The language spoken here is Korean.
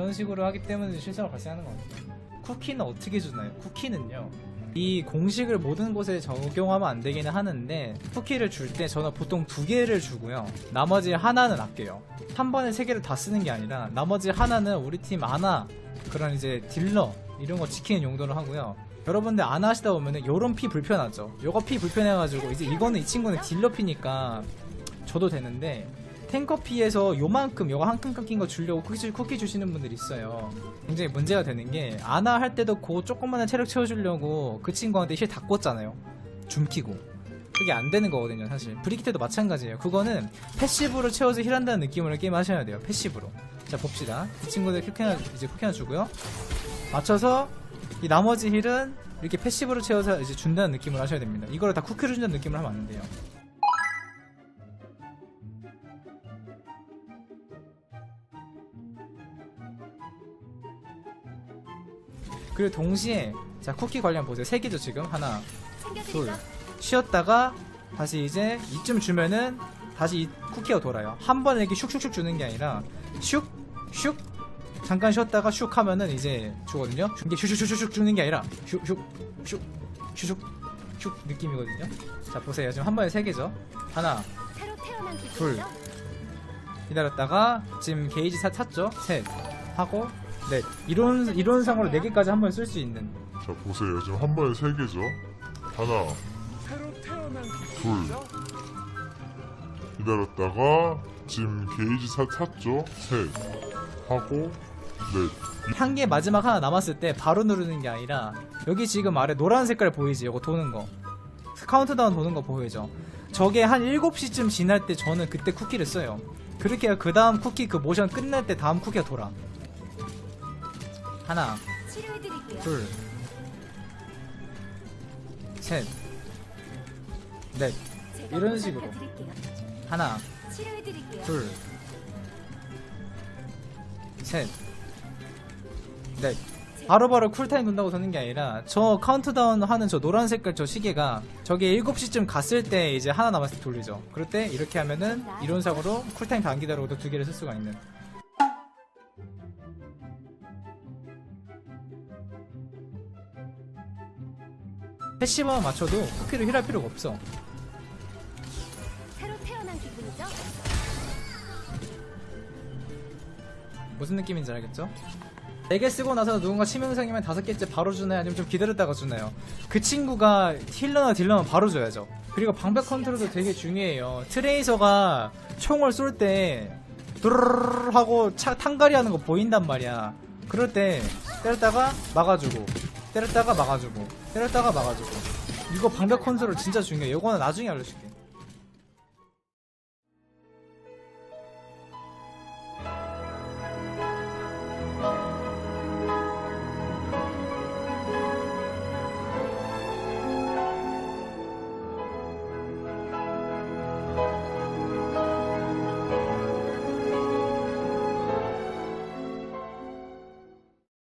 그런 식으로 하기 때문에 실수가 발생하는 것 같아요. 쿠키는 어떻게 주나요? 쿠키는요. 이 공식을 모든 곳에 적용하면 안 되기는 하는데 쿠키를 줄 때 저는 보통 두 개를 주고요. 나머지 하나는 아껴요. 한 번에 세 개를 다 쓰는 게 아니라 나머지 하나는 우리 팀 아나 그런 이제 딜러 이런 거 지키는 용도로 하고요. 여러분들 안 하시다 보면은 요런 피 불편하죠. 요거 피 불편해가지고 이제 이거는 이 친구는 딜러 피니까 줘도 되는데 탱커 피에서 요만큼 요거 한칸낀거 주려고 쿠키, 주- 쿠키 주시는 분들이 있어요. 굉장히 문제가 되는 게 아나 할 때도 그 조그마한 체력 채워주려고 그 친구한테 실다 꽂잖아요. 줌키고. 그게 안 되는 거거든요, 사실. 브리기 때도 마찬가지예요. 그거는 패시브로 채워서 힐한다는 느낌으로 게임 하셔야 돼요. 패시브로. 자, 봅시다. 이 친구들 쿠키 하나, 이제 쿠키 하나 주고요. 맞춰서 이 나머지 힐은 이렇게 패시브로 채워서 이제 준다는 느낌으로 하셔야 됩니다. 이거를 다 쿠키로 준다는 느낌으로 하면 안 돼요. 그리고 동시에 자 쿠키 관련 보세요. 세 개죠 지금 하나, 둘. 쉬었다가 다시 이제 이쯤 주면은 다시 이 쿠키가 돌아요. 한 번에 이렇게 슉슉슉 주는 게 아니라 슉, 슉 잠깐 쉬었다가 슉 하면은 이제 주거든요. 이게 슉슉슉슉 주는 게 아니라 슉슉 슉 슉슉 슉 느낌이거든요. 자 보세요. 지금 한 번에 세 개죠. 하나, 둘. 기다렸다가 지금 게이지 사 찼죠. 셋 하고 넷. 이론 이론상으로 네 개까지 한 번에 쓸 수 있는. 자 보세요. 지금 한 번에 세 개죠? 하나 둘. 기다렸다가 지금 게이지 사 찼죠? 셋 하고 넷. 한 개 마지막 하나 남았을 때 바로 누르는 게 아니라 여기 지금 아래 노란 색깔 보이지? 이거 도는 거. 카운트다운 도는 거 보이죠? 저게 한 7시쯤 지날 때 저는 그때 쿠키를 써요. 그렇게 그 다음 쿠키 그 모션 끝날 때 다음 쿠키가 돌아 하나. 둘 셋 넷 이런 식으로. 하나. 둘, 셋, 넷. 바로바로 쿨타임 돈다고 도는 게 아니라 저 카운트다운 하는 저 노란 색깔 저 시계가 저게 7시쯤 갔을 때 이제 하나 남았을 때 돌리죠. 그럴 때 이렇게 하면은 이론상으로 쿨타임 다 안 기다리고도 두 개를 쓸 수가 있는. 패시브만 맞춰도 쿠키를 힐할 필요가 없어. 새로 태어난 기분이죠? 무슨 느낌인지 알겠죠? 4개 쓰고 나서 누군가 치명상이면 다섯 개째 바로 주나요? 아니면 좀 기다렸다가 주나요? 그 친구가 힐러나 딜러면 바로 줘야죠. 그리고 방벽 컨트롤도 되게 중요해요. 트레이서가 총을 쏠때 두르르르 하고 차 탕가리 하는 거 보인단 말이야. 그럴 때 때렸다가 막아주고 때렸다가 막아주고 때렸다가 막아주고 이거 방벽 컨트롤 진짜 중요해. 이거는 나중에 알려줄게.